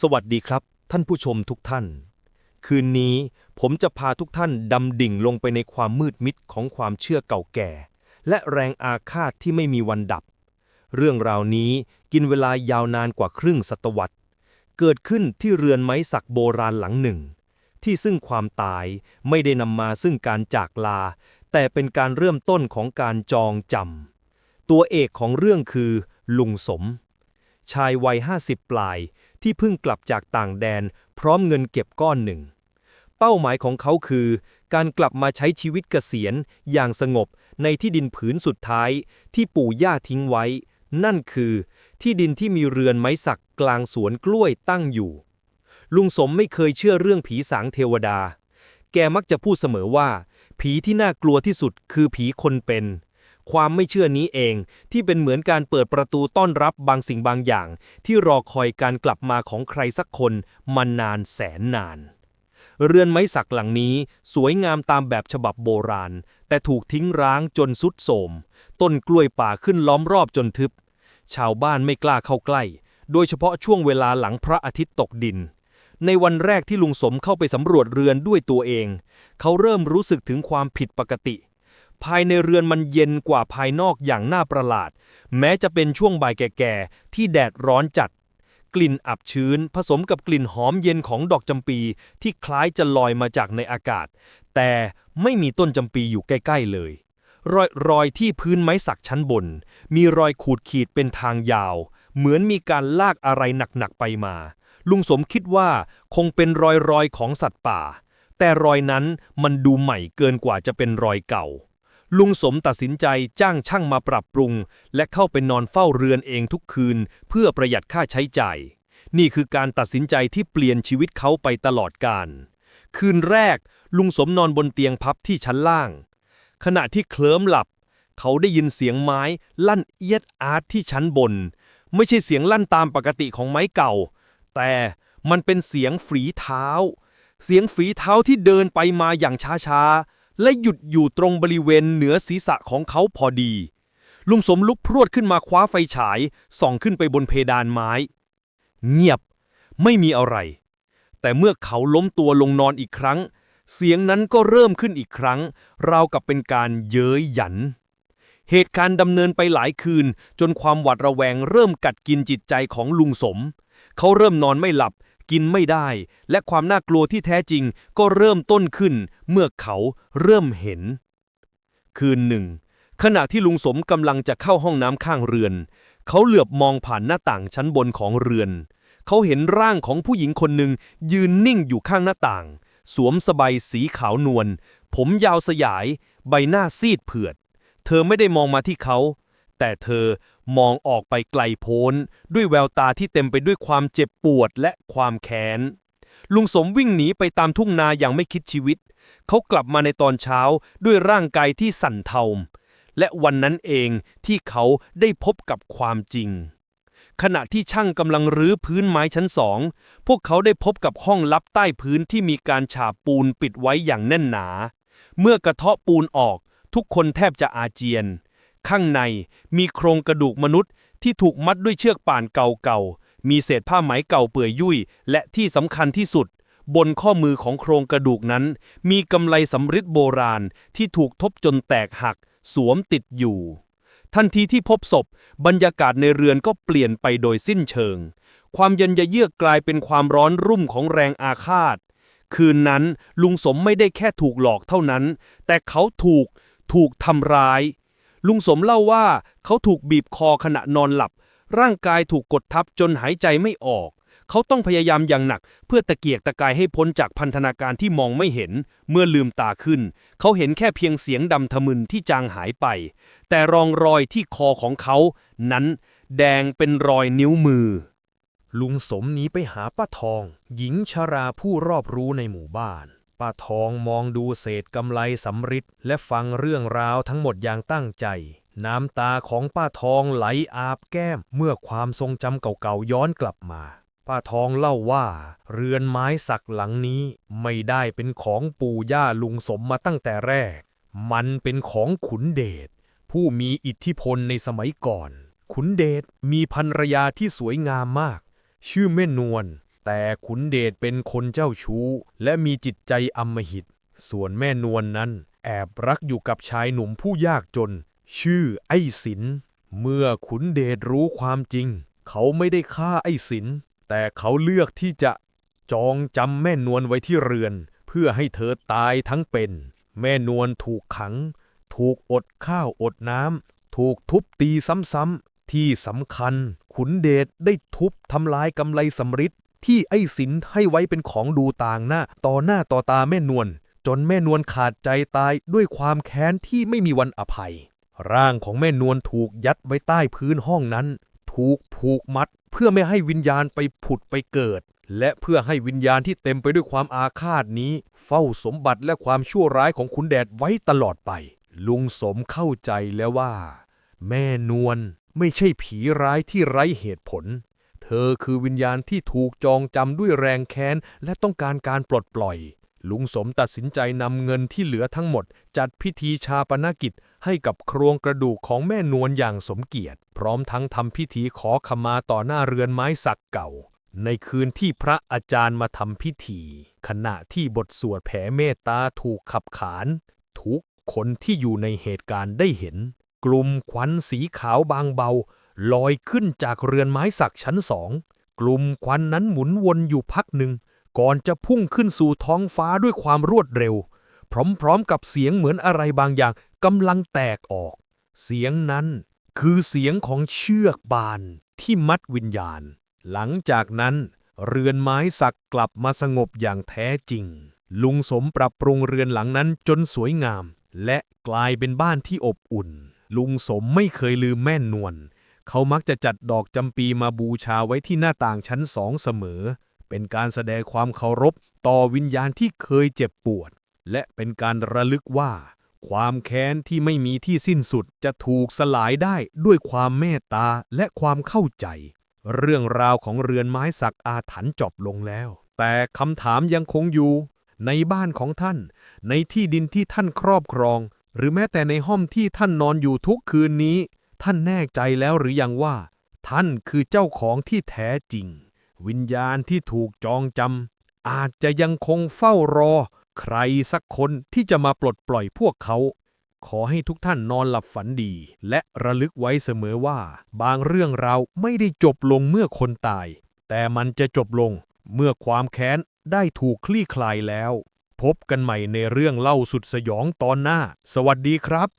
สวัสดีครับ ท่านผู้ชมทุกท่าน คืนนี้ผมจะพาทุกท่านดำดิ่งลงไปในความมืดมิดของความเชื่อเก่าแก่ และแรงอาฆาตที่ไม่มีวันดับ เรื่องราวนี้กินเวลายาวนานกว่าครึ่งศตวรรษ เกิดขึ้นที่เรือนไม้สักโบราณหลังหนึ่ง ที่ซึ่งความตายไม่ได้นำมาซึ่งการจากลา แต่เป็นการเริ่มต้นของการจองจำตัวเอกของเรื่องคือลุงสม ชายวัยห้าสิบปลาย ที่เพิ่งกลับจากต่างแดน พร้อมเงินเก็บก้อนหนึ่ง เป้าหมายของเขาคือ การกลับมาใช้ชีวิตเกษียณ อย่างสงบในที่ดินผืนสุดท้าย ที่ปู่ย่าทิ้งไว้ นั่นคือ ที่ดินที่มีเรือนไม้สักกลางสวนกล้วยตั้งอยู่ ลุงสมไม่เคยเชื่อเรื่องผีสางเทวดา แกมักจะพูดเสมอว่า ผีที่น่ากลัวที่สุดคือผีคนเป็น ความไม่เชื่อนี้เอง ที่เป็นเหมือนการเปิดประตูต้อนรับบางสิ่งบางอย่าง ที่รอคอยการกลับมาของใครสักคนมานานแสนนาน เรือนไม้สักหลังนี้สวยงามตามแบบฉบับโบราณ แต่ถูกทิ้งร้างจนสุดโทรมต้นกล้วยป่าขึ้นล้อมรอบจนทึบ ชาวบ้านไม่กล้าเข้าใกล้ โดยเฉพาะช่วงเวลาหลังพระอาทิตย์ตกดินในวันแรกที่ลุงสมเข้าไปสำรวจเรือนด้วยตัวเอง เขาเริ่มรู้สึกถึงความผิดปกติ ภายในเรือนมันเย็นกว่าภายนอกอย่างน่าประหลาด แม้จะเป็นช่วงบ่ายแก่ๆ ที่แดดร้อนจัด กลิ่นอับชื้น ผสมกับกลิ่นหอมเย็นของดอกจำปีที่คล้ายจะลอยมาจากในอากาศ แต่ไม่มีต้นจำปีอยู่ใกล้ๆเลย รอยรอยที่พื้นไม้สักชั้นบน มีรอยขูดขีดเป็นทางยาว เหมือนมีการลากอะไรหนักๆไปมา ลุงสมคิดว่าคงเป็นรอยรอยของสัตว์ป่า แต่รอยนั้นมันดูใหม่เกินกว่าจะเป็นรอยเก่า ลุงสมตัดสินใจจ้างช่างมาปรับปรุง และเข้าไปนอนเฝ้าเรือนเองทุกคืน เพื่อประหยัดค่าใช้จ่าย นี่คือการตัดสินใจที่เปลี่ยนชีวิตเขาไปตลอดกาลคืนแรก ลุงสมนอนบนเตียงพับที่ชั้นล่าง ขณะที่เคลิ้มหลับ เขาได้ยินเสียงไม้ลั่นเอียดอาร์ตที่ชั้นบน ไม่ใช่เสียงลั่นตามปกติของไม้เก่า แต่มันเป็นเสียงฝีเท้า เสียงฝีเท้าที่เดินไปมาอย่างช้าๆ และหยุดอยู่ตรงบริเวณเหนือศีรษะของเขาพอดี ลุงสมลุกพรวดขึ้นมาคว้าไฟฉาย ส่องขึ้นไปบนเพดานไม้ เงียบ ไม่มีอะไร แต่เมื่อเขาล้มตัวลงนอนอีกครั้ง เสียงนั้นก็เริ่มขึ้นอีกครั้ง ราวกับเป็นการเย้ยหยัน เหตุการณ์ดำเนินไปหลายคืน จนความหวาดระแวงเริ่มกัดกินจิตใจของลุงสม เขาเริ่มนอนไม่หลับ กินไม่ได้ และความน่ากลัวที่แท้จริงก็เริ่มต้นขึ้นเมื่อเขาเริ่มเห็น คืนหนึ่ง ขณะที่ลุงสมกำลังจะเข้าห้องน้ำข้างเรือน เขาเหลือบมองผ่านหน้าต่างชั้นบนของเรือน เขาเห็นร่างของผู้หญิงคนหนึ่งยืนนิ่งอยู่ข้างหน้าต่าง สวมสบายสีขาวนวล ผมยาวสยาย ใบหน้าซีดเผือด เธอไม่ได้มองมาที่เขา แต่เธอ มองออกไปไกลโพ้น ด้วยแววตาที่เต็มไปด้วยความเจ็บปวดและความแค้น ลุงสมวิ่งหนีไปตามทุ่งนาอย่างไม่คิดชีวิต เขากลับมาในตอนเช้าด้วยร่างกายที่สั่นเทาและวันนั้นเองที่เขาได้พบกับความจริง ขณะที่ช่างกำลังรื้อพื้นไม้ชั้นสอง พวกเขาได้พบกับห้องลับใต้พื้นที่มีการฉาบปูนปิดไว้อย่างแน่นหนา เมื่อกระเทาะปูนออกทุกคนแทบจะอาเจียน ข้างในมีโครงกระดูกมนุษย์ที่ถูกมัดด้วยเชือกป่านเก่าๆ มีเศษผ้าไหมเก่าเปื่อยยุ่ย และที่สำคัญที่สุด บนข้อมือของโครงกระดูกนั้น มีกำไลสำริดโบราณที่ถูกทบจนแตกหัก สวมติดอยู่ ทันทีที่พบศพ บรรยากาศในเรือนก็เปลี่ยนไปโดยสิ้นเชิง ความเย็นยะเยือกกลายเป็นความร้อนรุ่มของแรงอาฆาต คืนนั้นลุงสมไม่ได้แค่ถูกหลอกเท่านั้น แต่เขาถูกถูกทำร้าย ลุงสมเล่าว่าเขาถูกบีบคอขณะนอนหลับ ร่างกายถูกกดทับจนหายใจไม่ออก เขาต้องพยายามอย่างหนัก เพื่อตะเกียกตะกายให้พ้นจากพันธนาการที่มองไม่เห็น เมื่อลืมตาขึ้น เขาเห็นแค่เพียงเสียงดำทะมึนที่จางหายไป แต่รองรอยที่คอของเขา นั้น แดงเป็นรอยนิ้วมือ ลุงสมหนีไปหาป้าทอง หญิงชราผู้รอบรู้ในหมู่บ้าน ป้าทองมองดูเศษกำไลสำริดและฟังเรื่องราวทั้งหมดอย่างตั้งใจ น้ำตาของป้าทองไหลอาบแก้ม เมื่อความทรงจำเก่าๆย้อนกลับมา ป้าทองเล่าว่า เรือนไม้สักหลังนี้ไม่ได้เป็นของปู่ย่าลุงสมมาตั้งแต่แรก มันเป็นของขุนเดชผู้มีอิทธิพลในสมัยก่อน ขุนเดชมีภรรยาที่สวยงามมาก ชื่อแม่นวล แต่ขุนเดชเป็นคนเจ้าชู้ และมีจิตใจอำมหิต ส่วนแม่นวลนนั้น แอบรักอยู่กับชายหนุ่มผู้ยากจน ชื่อไอ้สิน เมื่อขุนเดชรู้ความจริง เขาไม่ได้ฆ่าไอ้สิน แต่เขาเลือกที่จะจองจำแม่นวลไว้ที่เรือน เพื่อให้เธอตายทั้งเป็น แม่นวลถูกขัง ถูกอดข้าวอดน้ำถูกทุบตีซ้ำๆที่สำคัญ ขุนเดชได้ทุบทำลายกำไลสำริด ที่ไอ้สินให้ไว้เป็นของดูต่างหน้า ต่อหน้าต่อตาแม่นวลจนแม่นวลขาดใจตายด้วยความแค้นที่ไม่มีวันอภัย ร่างของแม่นวลถูกยัดไว้ใต้พื้นห้องนั้น ถูกผูกมัด เพื่อไม่ให้วิญญาณไปผุดไปเกิด และเพื่อให้วิญญาณที่เต็มไปด้วยความอาฆาตนี้ เฝ้าสมบัติและความชั่วร้ายของขุนแดดไว้ตลอดไป ลุงสมเข้าใจแล้วว่า แม่นวลไม่ใช่ผีร้ายที่ไร้เหตุผล อคือวิญญาณที่ถูกจองจำด้วยแรงแค้น และต้องการการปลดปล่อย ลุงสมตัดสินใจนำเงินที่เหลือทั้งหมด จัดพิธีชาปนกิจให้กับโครงกระดูกของแม่นวลอย่างสมเกียรติ พร้อมทั้งทำพิธีขอขมาต่อหน้าเรือนไม้สักเก่า ในคืนที่พระอาจารย์มาทำพิธี ขณะที่บทสวดแผ่เมตตาถูกขับขาน ทุกคนที่อยู่ในเหตุการณ์ได้เห็น กลุ่มควันสีขาวบางเบา ลอยขึ้นจากเรือนไม้สักชั้นสอง กลุ่มควันนั้นหมุนวนอยู่พักหนึ่ง ก่อนจะพุ่งขึ้นสู่ท้องฟ้าด้วยความรวดเร็ว พร้อมๆกับเสียงเหมือนอะไรบางอย่างกำลังแตกออก เสียงนั้นคือเสียงของเชือกบานที่มัดวิญญาณ หลังจากนั้น เรือนไม้สักกลับมาสงบอย่างแท้จริง ลุงสมปรับปรุงเรือนหลังนั้นจนสวยงาม และกลายเป็นบ้านที่อบอุ่น ลุงสมไม่เคยลืมแม่นวล เขามักจะจัดดอกจำปีมาบูชาไว้ที่หน้าต่างชั้นสองเสมอ เป็นการแสดงความเคารพต่อวิญญาณที่เคยเจ็บปวด และเป็นการระลึกว่า ความแค้นที่ไม่มีที่สิ้นสุดจะถูกสลายได้ด้วยความเมตตาและความเข้าใจ เรื่องราวของเรือนไม้สักอาถรรพ์จบลงแล้ว แต่คำถามยังคงอยู่ ในบ้านของท่าน ในที่ดินที่ท่านครอบครอง หรือแม้แต่ในห้องที่ท่านนอนอยู่ทุกคืนนี้ ท่านแน่ใจแล้วหรือยังว่า ท่านคือเจ้าของที่แท้จริง วิญญาณที่ถูกจองจำอาจจะยังคงเฝ้ารอ ใครสักคนที่จะมาปลดปล่อยพวกเขา ขอให้ทุกท่านนอนหลับฝันดี และระลึกไว้เสมอว่า บางเรื่องราวไม่ได้จบลงเมื่อคนตาย แต่มันจะจบลงเมื่อความแค้นได้ถูกคลี่คลายแล้ว พบกันใหม่ในเรื่องเล่าสุดสยองตอนหน้า สวัสดีครับ